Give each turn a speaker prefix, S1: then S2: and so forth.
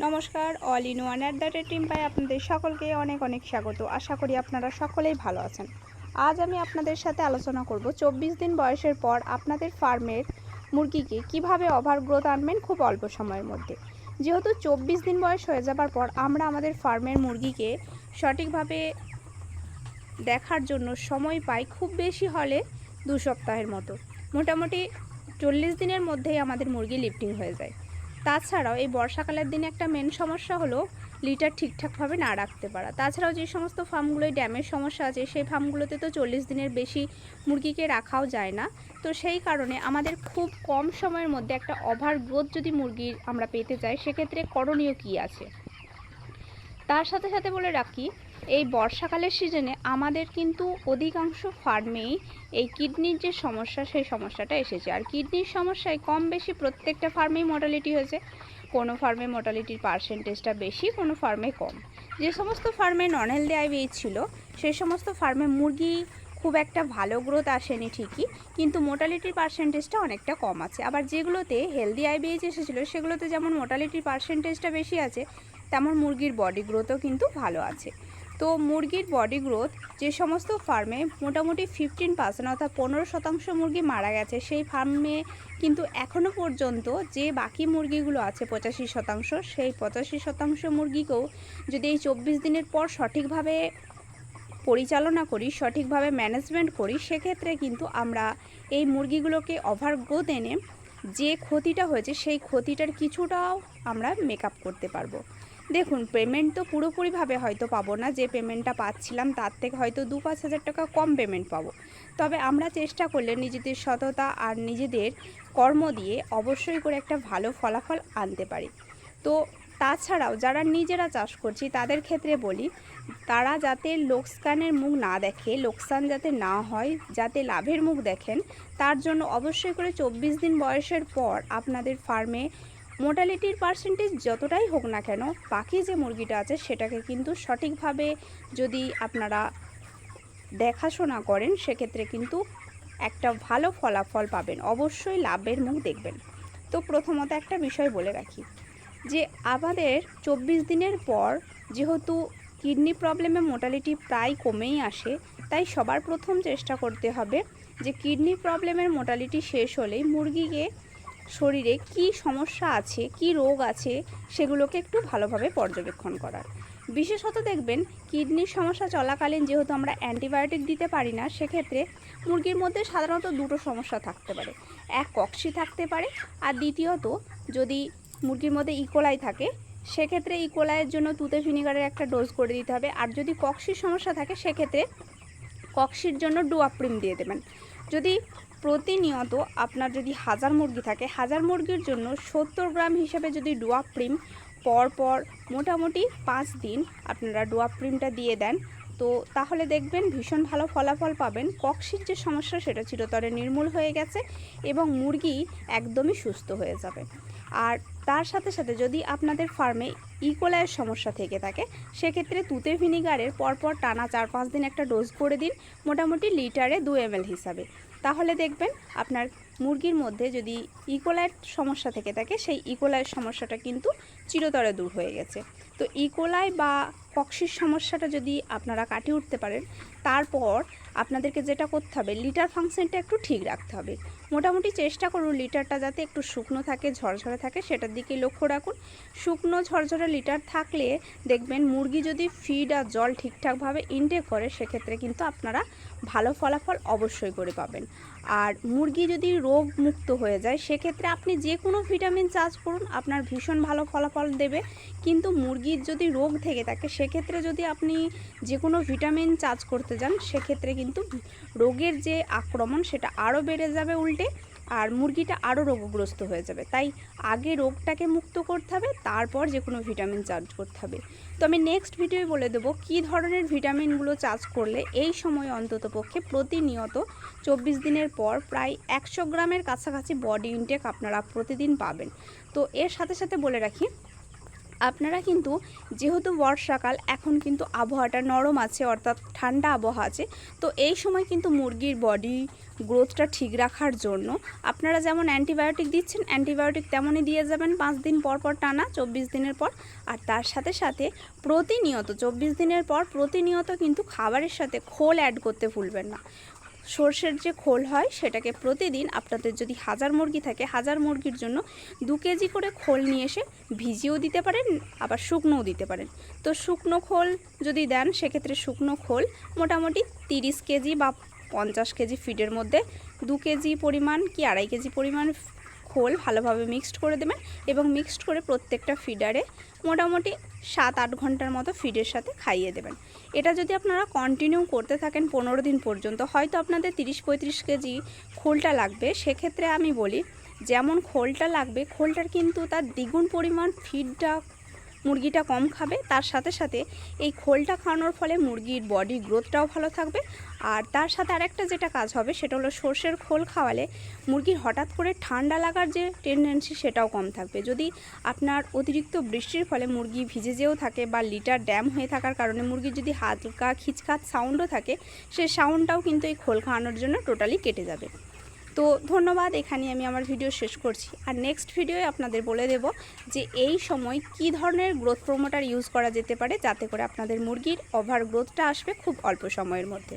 S1: নমস্কার, all in one at the rate team পাই আপনাদের সকলকে অনেক অনেক স্বাগত। আশা করি আপনারা সকলেই ভালো আছেন। আজ আমি আপনাদের সাথে আলোচনা করব চব্বিশ দিন বয়সের পর আপনাদের ফার্মের মুরগিকে কীভাবে ওভার গ্রোথ আনবেন খুব অল্প সময়ের মধ্যে। যেহেতু চব্বিশ দিন বয়স হয়ে যাবার পর আমরা আমাদের ফার্মের মুরগিকে সঠিকভাবে দেখার জন্য সময় পাই খুব বেশি হলে দু সপ্তাহের মতো। মোটামুটি চল্লিশ দিনের মধ্যেই আমাদের মুরগি লিফটিং হয়ে যায়। তাছাড়াও এই বর্ষাকালের দিনে একটা মেন সমস্যা হলো লিটার ঠিকঠাকভাবে না রাখতে পারা। তাছাড়াও যে সমস্ত ফার্মগুলোয় ড্যামের সমস্যা আছে, সেই ফার্মগুলোতে তো চল্লিশ দিনের বেশি মুরগিকে রাখাও যায় না। তো সেই কারণে আমাদের খুব কম সময়ের মধ্যে একটা ওভার গ্রোথ যদি মুরগির আমরা পেতে চাই সেক্ষেত্রে করণীয় কী আছে? তার সাথে সাথে বলে রাখি এই বর্ষাকালের সিজনে আমাদের কিন্তু অধিকাংশ ফার্মেই এই কিডনির যে সমস্যা, সেই সমস্যাটা এসেছে। আর কিডনির সমস্যায় কম বেশি প্রত্যেকটা ফার্মেই মোটালিটি হয়েছে। কোনো ফার্মে মোটালিটির পার্সেন্টেজটা বেশি, কোনো ফার্মে কম। যে সমস্ত ফার্মে নন হেলদি আইবিএইচ ছিল, সেই সমস্ত ফার্মে মুরগি খুব একটা ভালো গ্রোথ আসেনি ঠিকই, কিন্তু মোটালিটির পার্সেন্টেজটা অনেকটা কম আছে। আবার যেগুলোতে হেলদি আইবিএইচ এসেছিল, সেগুলোতে যেমন মোটালিটির পার্সেন্টেজটা বেশি আছে, তেমন মুরগির বডি গ্রোথও কিন্তু ভালো আছে। তো মুরগির বডি গ্রোথ যে সমস্ত ফার্মে মোটামুটি ফিফটিন পার্সেন্ট অর্থাৎ পনেরো শতাংশ মুরগি মারা গেছে, সেই ফার্মে কিন্তু এখনও পর্যন্ত যে বাকি মুরগিগুলো আছে পঁচাশি শতাংশ, সেই পঁচাশি শতাংশ মুরগিকেও যদি এই চব্বিশ দিনের পর সঠিকভাবে পরিচালনা করি, সঠিকভাবে ম্যানেজমেন্ট করি, সেক্ষেত্রে কিন্তু আমরা এই মুরগিগুলোকে ওভার গ্রোথ এনে যে ক্ষতিটা হয়েছে, সেই ক্ষতিটার কিছুটাও আমরা মেকআপ করতে পারব। দেখুন পেমেন্ট তো পুরোপুরিভাবে হয়তো পাবো না। যে পেমেন্টটা পাচ্ছিলাম, তার থেকে হয়তো দু পাঁচ হাজার টাকা কম পেমেন্ট পাবো। তবে আমরা চেষ্টা করলে নিজেদের সততা আর নিজেদের কর্ম দিয়ে অবশ্যই করে একটা ভালো ফলাফল আনতে পারি। তো তাছাড়াও যারা নিজেরা চাষ করছি, তাদের ক্ষেত্রে বলি, তারা যাতে লোকসানের মুখ না দেখে, লোকসান যাতে না হয়, যাতে লাভের মুখ দেখেন, তার জন্য অবশ্যই করে চব্বিশ দিন বয়সের পর আপনাদের ফার্মে মোটালিটির পার্সেন্টেজ যতটাই হোক না কেন বাকি যে মুরগিটা আছে সেটাকে কিন্তু সঠিকভাবে যদি আপনারা দেখাশোনা করেন, সেক্ষেত্রে কিন্তু একটা ভালো ফলাফল পাবেন। অবশ্যই লাভের মুখ দেখবেন। তো প্রথমত একটা বিষয় বলে রাখি যে, আমাদের চব্বিশ দিনের পর যেহেতু কিডনি প্রবলেমে মোটালিটি প্রায় কমেই আসে, তাই সবার প্রথম চেষ্টা করতে হবে যে কিডনি প্রবলেমের মোটালিটি শেষ হলেই মুরগিকে শরীরে কি সমস্যা আছে, কি রোগ আছে, সেগুলোকে একটু ভালোভাবে পর্যবেক্ষণ করার। বিশেষত দেখবেন কিডনির সমস্যা চলাকালীন যেহেতু আমরা অ্যান্টিবায়োটিক দিতে পারি না, সেক্ষেত্রে মুরগির মধ্যে সাধারণত দুটো সমস্যা থাকতে পারে। এক কক্সি থাকতে পারে আর দ্বিতীয়ত যদি মুরগির মধ্যে ইকোলাই থাকে, সেক্ষেত্রে ইকোলাইয়ের জন্য তুতে ভিনিগারের একটা ডোজ করে দিতে হবে। আর যদি কক্সির সমস্যা থাকে, সেক্ষেত্রে কক্সির জন্য ডুয়াপ্রিম দিয়ে দেবেন। যদি প্রতিনিয়ত আপনার যদি হাজার মুরগি থাকে, হাজার মুরগির জন্য সত্তর গ্রাম হিসেবে যদি ডুয়াপ্রিম পর পর মোটামুটি পাঁচ দিন আপনারা ডুয়া প্রিমটা দিয়ে দেন, তো তাহলে দেখবেন ভীষণ ভালো ফলাফল পাবেন। কক্সির যে সমস্যা সেটা চিরতরে নির্মূল হয়ে গেছে এবং মুরগি একদমই সুস্থ হয়ে যাবে। আর তার সাথে সাথে যদি আপনাদের ফার্মে ইকোলাইয়ের সমস্যা থেকে থাকে, সেক্ষেত্রে তুতে ভিনিগারের পরপর টানা চার পাঁচ দিন একটা ডোজ করে দিন, মোটামুটি লিটারে দু এম এল হিসাবে। তাহলে দেখবেন আপনার মুরগির মধ্যে যদি ইকোলায়ের সমস্যা থেকে থাকে, সেই ইকোলাইয়ের সমস্যাটা কিন্তু চিরতরে দূর হয়ে গেছে। তো ইকোলাই বা কক্সির সমস্যাটা যদি আপনারা কাটিয়ে উঠতে পারেন, তারপর আপনাদেরকে যেটা করতে হবে, লিটার ফাংশনটা একটু ঠিক রাখতে হবে। মোটামুটি চেষ্টা করুন লিটারটা যাতে একটু শুকনো থাকে, ঝরঝরে থাকে, সেটার দিকে লক্ষ্য রাখুন। শুকনো, ঝরঝরে লিটার থাকলে দেখবেন মুরগি যদি ফিড আর জল ঠিকঠাকভাবে ইনটেক করে, সেক্ষেত্রে কিন্তু আপনারা ভালো ফলাফল অবশ্যই করে পাবেন। আর মুরগি যদি রোগ মুক্ত হয়ে যায়, সেক্ষেত্রে আপনি যে কোনো ভিটামিন চাষ করুন, আপনার ভীষণ ভালো ফলাফল দেবে। কিন্তু মুরগির যদি রোগ থেকে থাকে, সেক্ষেত্রে যদি আপনি যে কোনো ভিটামিন চাষ করতে যান, সেক্ষেত্রে কিন্তু রোগের যে আক্রমণ, সেটা আরও বেড়ে যাবে উল্টে। আর মুরগিটা আরও রোগগ্রস্ত হয়ে যাবে। তাই আগে রোগটাকে মুক্ত করতে হবে, তারপর যে কোনো ভিটামিন চার্জ করতে হবে। তো আমি নেক্সট ভিডিওয়ে বলে দেবো কি ধরনের ভিটামিনগুলো চার্জ করলে এই সময় অন্তত পক্ষে প্রতিনিয়ত চব্বিশ দিনের পর প্রায় একশো গ্রামের কাছাকাছি বডি ইনটেক আপনারা প্রতিদিন পাবেন। তো এর সাথে সাথে বলে রাখি আপনারা কিন্তু যেহেতু বর্ষাকাল, এখন কিন্তু আবহাওয়াটা নরম আছে, অর্থাৎ ঠান্ডা আবহাওয়া আছে, তো এই সময় কিন্তু মুরগির বডি গ্রোথটা ঠিক রাখার জন্য আপনারা যেমন অ্যান্টিবায়োটিক দিচ্ছেন অ্যান্টিবায়োটিক তেমনই দিয়ে যাবেন পাঁচ দিন পর পর টানা, চব্বিশ দিনের পর। আর তার সাথে সাথে প্রতিনিয়ত, চব্বিশ দিনের পর প্রতিনিয়ত কিন্তু খাবারের সাথে খোল অ্যাড করতে ভুলবেন না। সর্ষের যে খোল হয়, সেটাকে প্রতিদিন আপনাদের যদি হাজার মুরগি থাকে, হাজার মুরগির জন্য দু কেজি করে খোল নিয়ে এসে ভিজিয়েও দিতে পারেন, আবার শুকনোও দিতে পারেন। তো শুকনো খোল যদি দেন, সেক্ষেত্রে শুকনো খোল মোটামুটি তিরিশ কেজি বা পঞ্চাশ কেজি ফিডের মধ্যে। দু কেজি পরিমাণ কি আড়াই কেজি পরিমাণ খোল ভালোভাবে মিক্সড করে দেবেন এবং মিক্সড করে প্রত্যেকটা ফিডারে মোটামুটি সাত আট ঘণ্টার মতো ফিডের সাথে খাইয়ে দেবেন। এটা যদি আপনারা কন্টিনিউ করতে থাকেন পনেরো দিন পর্যন্ত, হয়তো আপনাদের তিরিশ পঁয়ত্রিশ কেজি খোলটা লাগবে। সেক্ষেত্রে আমি বলি, যেমন খোলটা লাগবে, খোলটার কিন্তু তার দ্বিগুণ পরিমাণ ফিডটা মুরগিটা কম খাবে, তার সাথে সাথে এই খোলটা খাওয়ানোর ফলে মুরগির বডি গ্রোথটাও ভালো থাকবে। আর তার সাথে আরেকটা যেটা কাজ হবে, সেটা হলো সর্ষের খোল খাওয়ালে মুরগির হঠাৎ করে ঠান্ডা লাগার যে টেন্ডেন্সি সেটাও কম থাকবে। যদি আপনার অতিরিক্ত বৃষ্টির ফলে মুরগি ভিজে যেও থাকে বা লিটার ড্যাম হয়ে থাকার কারণে মুরগির যদি হালকা খিচখাচ সাউন্ডও থাকে সেই সাউন্ডটাও কিন্তু এই খোল খাওয়ানোর জন্য টোটালি কেটে যাবে। তো ধন্যবাদ এখানে আমি আমার ভিডিও শেষ করছি। আর নেক্সট ভিডিওয়ে আপনাদের বলে দেব যে এই সময় কি ধরনের গ্রোথ প্রোমোটার ইউজ করা যেতে পারে যাতে করে আপনাদের মুরগির ওভার গ্রোথটা আসবে খুব অল্প সময়ের মধ্যে।